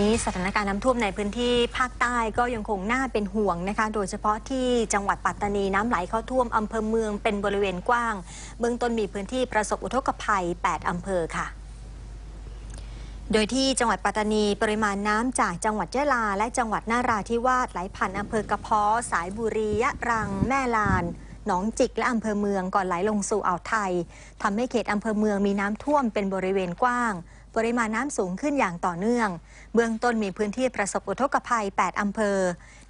นี้สถานการณ์น้ำท่วมในพื้นที่ภาคใต้ก็ยังคงน่าเป็นห่วงนะคะ โดยเฉพาะที่จังหวัดปัตตานีน้ำไหลเข้าท่วมอำเภอเมืองเป็นบริเวณกว้าง เบื้องต้นมีพื้นที่ประสบอุทกภัย 8 อำเภอค่ะโดยที่จังหวัดปัตตานีปริมาณน้ำจากจังหวัดยะลา และจังหวัดนาราธิวาสไหลผ่านอำเภอกระเพาะสายบุรียะรัง แม่ลาน หนองจิกและอำเภอเมืองก่อนไหลลงสู่อ่าวไทยทำให้เขตอำเภอเมืองมีน้ำท่วมเป็นบริเวณกว้าง ปริมาณน้ำสูงขึ้นอย่างต่อเนื่อง เบื้องต้นมีพื้นที่ประสบอุทกภัย 8 อำเภอ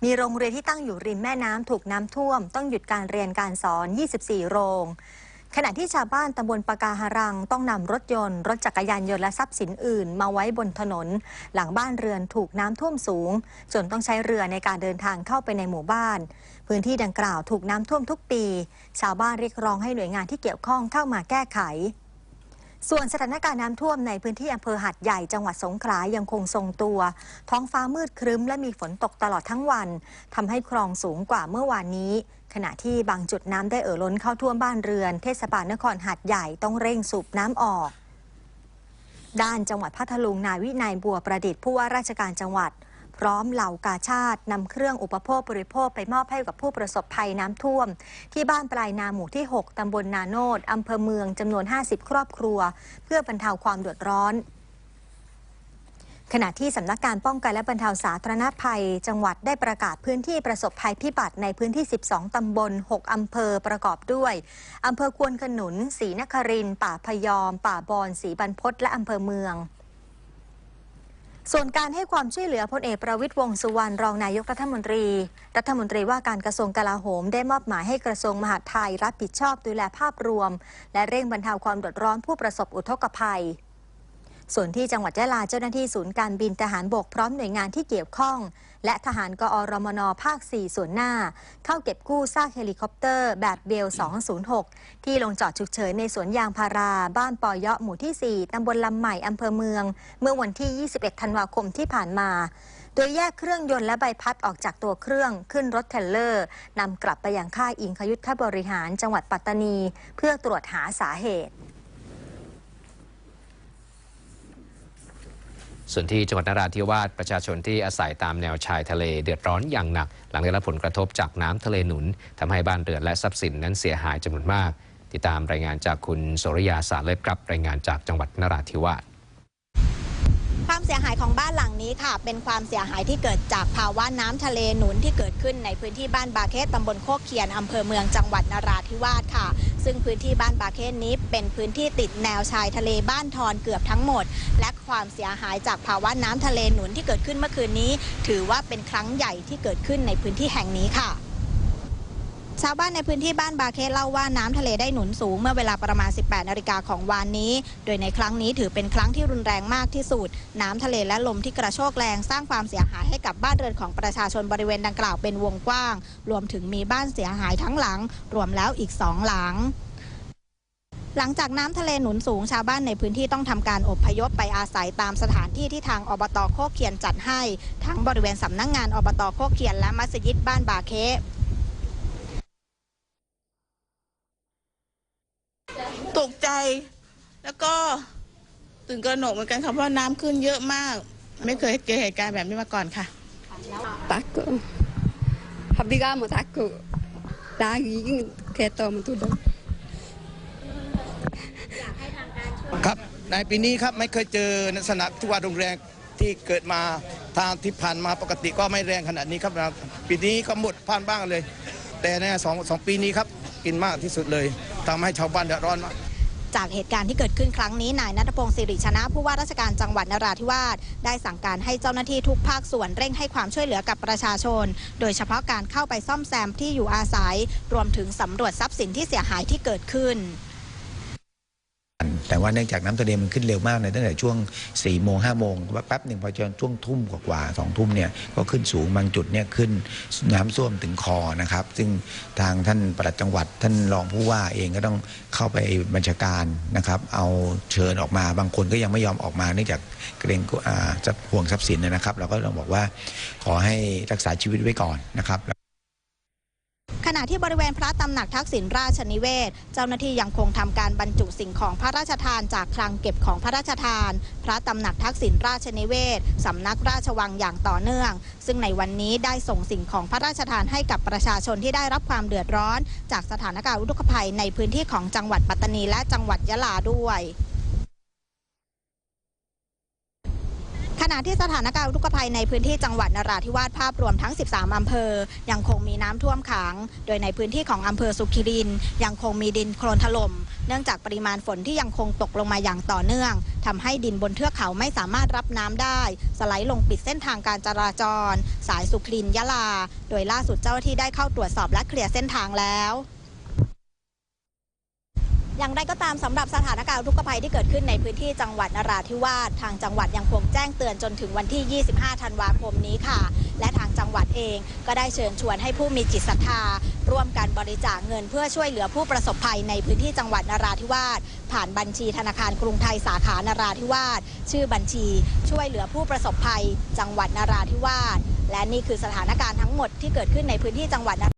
มีโรงเรียนที่ตั้งอยู่ริมแม่น้ำถูกน้ำท่วม ต้องหยุดการเรียนการสอน 24 โรง ขณะที่ชาวบ้านตำบลปะกาหารัง ต้องนำรถยนต์ รถจักรยานยนต์และทรัพย์สินอื่น มาไว้บนถนน หลังบ้านเรือนถูกน้ำท่วมสูง จนต้องใช้เรือในการเดินทางเข้าไปในหมู่บ้าน พื้นที่ดังกล่าวถูกน้ำท่วมทุกปี ชาวบ้านเรียกร้องให้หน่วยงานที่เกี่ยวข้องเข้ามาแก้ไข ส่วนสถานการณ์น้ำท่วมในพื้นที่อำเภอหัดใหญ่จังหวัดสงขลายังคงทรงตัว ท้องฟ้ามืดครึ้มและมีฝนตกตลอดทั้งวันทำให้คลองสูงกว่าเมื่อวานนี้ ขณะที่บางจุดน้ำได้เอ่อล้นเข้าท่วมบ้านเรือน เทศบาลนครหัดใหญ่ต้องเร่งสูบน้ำออก ด้านจังหวัดพัทลุงนายวินัยบัวประดิษฐ์ผู้ว่าราชการจังหวัด พร้อมเหล่ากาชาตินำเครื่องอุปโภคบริโภคไปมอบให้กับผู้ประสบภัยน้ำท่วม ที่บ้านปลายนาหมู่ที่ 6 ตำบลนาโนดอำเภอเมืองจำนวน 50 ครอบครัว เพื่อบรรเทาความเดือดร้อนขณะที่สำนักการป้องกันและบรรเทาสาธารณภัย จังหวัดได้ประกาศพื้นที่ประสบภัยพิบัติในพื้นที่ 12 ตำบล 6 อำเภอประกอบด้วยอำเภอควนขนุนศรีนคริน ป่าพยอม ป่าบอนศรีบรรพตและอำเภอเมือง ส่วนการให้ความช่วยเหลือพลเอกประวิตยวงสุวรรณรองนายกรัฐมนตรี รัฐมนตรีว่าการกระทรวงกลาโหม ได้มอบหมายให้กระทรวงมหาดไทยรับผิดชอบดูแลภาพรวม และเร่งบรรเทาความเดือดร้อนผู้ประสบอุทกภัย ส่วนที่จังหวัดยะลาเจ้าหน้าที่ศูนย์การบินทหารบกพร้อมหน่วยงานที่เกี่ยวข้อง และทหารกอรมนภาค 4 ส่วนหน้า เข้าเก็บกู้ซากเฮลิคอปเตอร์แบบเบล 206 ที่ลงจอดฉุกเฉินในสวนยางพารา บ้านปอยะหมู่ที่ 4 ตำบลลำใหม่อำเภอเมือง เมื่อวันที่ 21 ธันวาคมที่ผ่านมา โดยแยกเครื่องยนต์และใบพัดออกจากตัวเครื่องขึ้นรถเทรลเลอร์นำกลับไปยังค่ายอิงคยุทธบริหารจังหวัดปัตตานี เพื่อตรวจหาสาเหตุ ส่วนที่จังหวัดนราธิวาสประชาชนที่อาศัยตามแนวชายทะเลเดือดร้อนอย่างหนัก หลังได้รับผลกระทบจากน้ำทะเลหนุนทำให้บ้านเรือนและทรัพย์สินนั้นเสียหายจำนวนมาก ติดตามรายงานจากคุณโสริยาสารเลิศครับรายงานจากจังหวัดนราธิวาสความเสียหายของบ้านหลังนี้ค่ะ เป็นความเสียหายที่เกิดจากภาวะน้ำทะเลหนุนที่เกิดขึ้นในพื้นที่บ้านบาเคสตำบลโคกเคียนอำเภอเมืองจังหวัดนราธิวาสค่ะ ซึ่งพื้นที่บ้านบาเคนนี้เป็นพื้นที่ติดแนวชายทะเลบ้านทอนเกือบทั้งหมด และความเสียหายจากภาวะน้ำทะเลหนุนที่เกิดขึ้นเมื่อคืนนี้ ถือว่าเป็นครั้งใหญ่ที่เกิดขึ้นในพื้นที่แห่งนี้ค่ะ ชาวบ้านในพื้นที่บ้านบาเคสเล่าว่าน้ำทะเลได้หนุนสูงเมื่อเวลาประมาณ 18 นาฬิกาของวานนี้ โดยในครั้งนี้ถือเป็นครั้งที่รุนแรงมากที่สุด น้ำทะเลและลมที่กระโชกแรงสร้างความเสียหายให้กับบ้านเรือนของประชาชนบริเวณดังกล่าวเป็นวงกว้าง รวมถึงมีบ้านเสียหายทั้งหลัง รวมแล้วอีกสองหลังหลังจากน้ำทะเลหนุนสูงชาวบ้านในพื้นที่ต้องทำการอบพยพไปอาศัยตามสถานที่ที่ทางอบตโคกเคียนจัดให้ ทั้งบริเวณสำนักงงานอบตโคกเคียนและมัสยิดบ้านบาเค ตก ใจแล้วก็ตื่นกระหนกเหมือนกันค่ะเพราะน้ำขึ้นเยอะมาก ไม่เคยเจอเหตุการณ์แบบนี้มาก่อนค่ะ takut habis kamu takut lagi kereta tu dah ครับในปีนี้ครับไม่เคยเจอลักษณะที่ว่ารุนแรงที่เกิดมาทางที่ผ่านมาปกติก็ไม่แรงขนาดนี้ครับปีนี้ก็หมดผ่านบ้างเลย แต่ในสองสองปีนี้ครับกินมากที่สุดเลยทำให้ชาวบ้านเดือดร้อนมาก จากเหตุการณ์ที่เกิดขึ้นครั้งนี้นายนัทพงศ์สิริชนะผู้ว่าราชการจังหวัดนราธิวาสได้สั่งการให้เจ้าหน้าที่ทุกภาคส่วนเร่งให้ความช่วยเหลือกับประชาชน โดยเฉพาะการเข้าไปซ่อมแซมที่อยู่อาศัย รวมถึงสำรวจทรัพย์สินที่เสียหายที่เกิดขึ้น แต่ว่าเนื่องจากน้ำทะเลมันขึ้นเร็วมากในตั้งแต่ช่วง4ี่โมงห้าโมงแป๊บหนึ่งพอจนช่วงทุ่มกว่าสองทุ่มเนี่ยก็ขึ้นสูงบางจุดเนี่ยขึ้นน้ำท่วมถึงคอนะครับ ซึ่งทางท่านปลัดจังหวัด ท่านรองผู้ว่าเองก็ต้องเข้าไปบัญชาการนะครับ เอาเชิญออกมาบางคนก็ยังไม่ยอมออกมาเนื่องจากเกรงจะห่วงทรัพย์สินนะครับ เราก็ต้องบอกว่าขอให้รักษาชีวิตไว้ก่อนนะครับ ที่บริเวณพระตำหนักทักษิณราชนิเวศ เจ้าหน้าที่ยังคงทำการบรรจุสิ่งของพระราชทานจากคลังเก็บของพระราชทาน พระตำหนักทักษิณราชนิเวศสำนักราชวังอย่างต่อเนื่อง ซึ่งในวันนี้ได้ส่งสิ่งของพระราชทานให้กับประชาชนที่ได้รับความเดือดร้อน จากสถานการณ์อุทกภัยในพื้นที่ของจังหวัดปัตตานีและจังหวัดยะลาด้วย ข ณะที่สถานการณ์อุทกภัยในพื้นที่จังหวัดนราธิวาสภาพรวมทั้ง 13 อำเภอ ยังคงมีน้ำท่วมขัง โดยในพื้นที่ของอำเภอสุขิริน ยังคงมีดินโคลนถล่ม เนื่องจากปริมาณฝนที่ยังคงตกลงมาอย่างต่อเนื่องทำให้ดินบนเทือกเขาไม่สามารถรับน้ำได้ สไลด์ลงปิดเส้นทางการจราจร สายสุขลินยะลา โดยล่าสุดเจ้าที่ได้เข้าตรวจสอบและเคลียร์เส้นทางแล้ว อย่างไรก็ตามสำหรับสถานการณ์อุกภัยที่เกิดขึ้นในพื้นที่จังหวัดนราธิวาสทางจังหวัดยังคงแจ้งเตือนจนถึงวันที่ 25 ธันวาคมนี้ค่ะ และทางจังหวัดเองก็ได้เชิญชวนให้ผู้มีจิตศรัทธา ร่วมกันบริจาคเงินเพื่อช่วยเหลือผู้ประสบภัยในพื้นที่จังหวัดนราธิวาสผ่านบัญชีธนาคารกรุงไทยสาขานราธิวาสชื่อบัญชี ช่วยเหลือผู้ประสบภัย จังหวัดนราธิวาสและนี่คือสถานการณ์ทั้งหมดที่เกิดขึ้นในพื้นที่จังหวัด